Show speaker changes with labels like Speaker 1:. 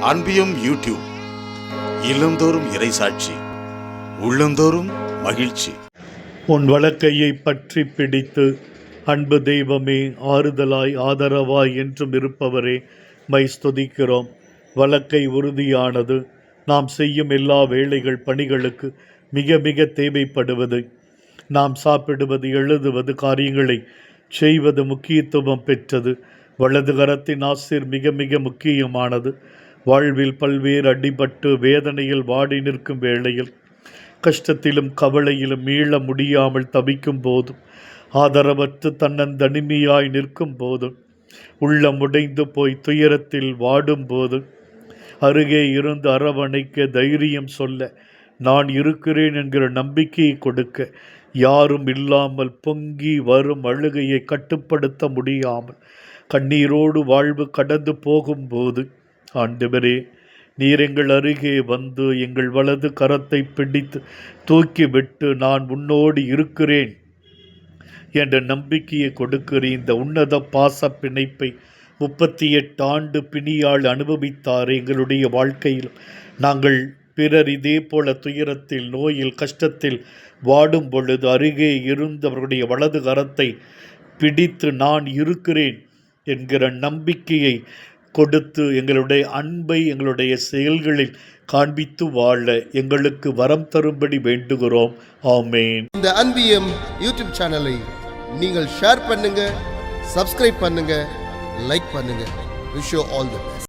Speaker 1: அன்பியும் YouTube இல்லந்தோறும் இறைசாட்சி உள்ளந்தோறும் மகிழ்ச்சி.
Speaker 2: உன் வழக்கையை பற்றி பிடித்து அன்பு தெய்வமே ஆறுதலாய் ஆதரவாய் என்றும் இருப்பவரே மை ஸ்துதிக்கிறோம். வழக்கை உறுதியானது. நாம் செய்யும் எல்லா வேலைகள் பணிகளுக்கு மிக மிக தேவைப்படுவது. நாம் சாப்பிடுவது எழுதுவது காரியங்களை செய்வது முக்கியத்துவம் பெற்றது. வலது கரத்தின் ஆசிர் மிக மிக முக்கியமானது. வாழ்வில் பல்வேறு அடிபட்டு வேதனையில் வாடி நிற்கும் வேளையில் கஷ்டத்திலும் கவலையிலும் மீள முடியாமல் தவிக்கும் போதும் ஆதரவற்று தன்னந்தனிமையாய் நிற்கும் போதும் உள்ளம் உடைந்து போய் துயரத்தில் வாடும் போது அருகே இருந்து அரவணைக்க தைரியம் சொல்ல நான் இருக்கிறேன் என்கிற நம்பிக்கையை கொடுக்க யாரும் இல்லாமல் பொங்கி வரும் அழுகையை கட்டுப்படுத்த முடியாமல் கண்ணீரோடு வாழ்வு கடந்து போகும்போது ஆண்டவரே நீர் எங்கள் அருகே வந்து எங்கள் வலது கரத்தை பிடித்து தூக்கிவிட்டு நான் உன்னோடு இருக்கிறேன் என்ற நம்பிக்கையை கொடுக்கிற இந்த உன்னத பாச பிணைப்பை முப்பத்தி எட்டு ஆண்டு பிணியால் அனுபவித்தார் எங்களுடைய வாழ்க்கையில். நாங்கள் பிறர் இதே போல துயரத்தில் நோயில் கஷ்டத்தில் வாடும் பொழுது அருகே இருந்தவருடைய வலது கரத்தை பிடித்து நான் இருக்கிறேன் என்கிற நம்பிக்கையை கொடுத்து எங்களுடைய அன்பை எங்களுடைய செயல்களில் காண்பித்து வாழ எங்களுக்கு வரம் தரும்படி வேண்டுகிறோம். ஆமேன்.
Speaker 3: இந்த அன்பியம் யூடியூப் சேனலை நீங்கள் ஷேர் பண்ணுங்க சப்ஸ்கிரைப் பண்ணுங்க லைக் பண்ணுங்க. Wish all the best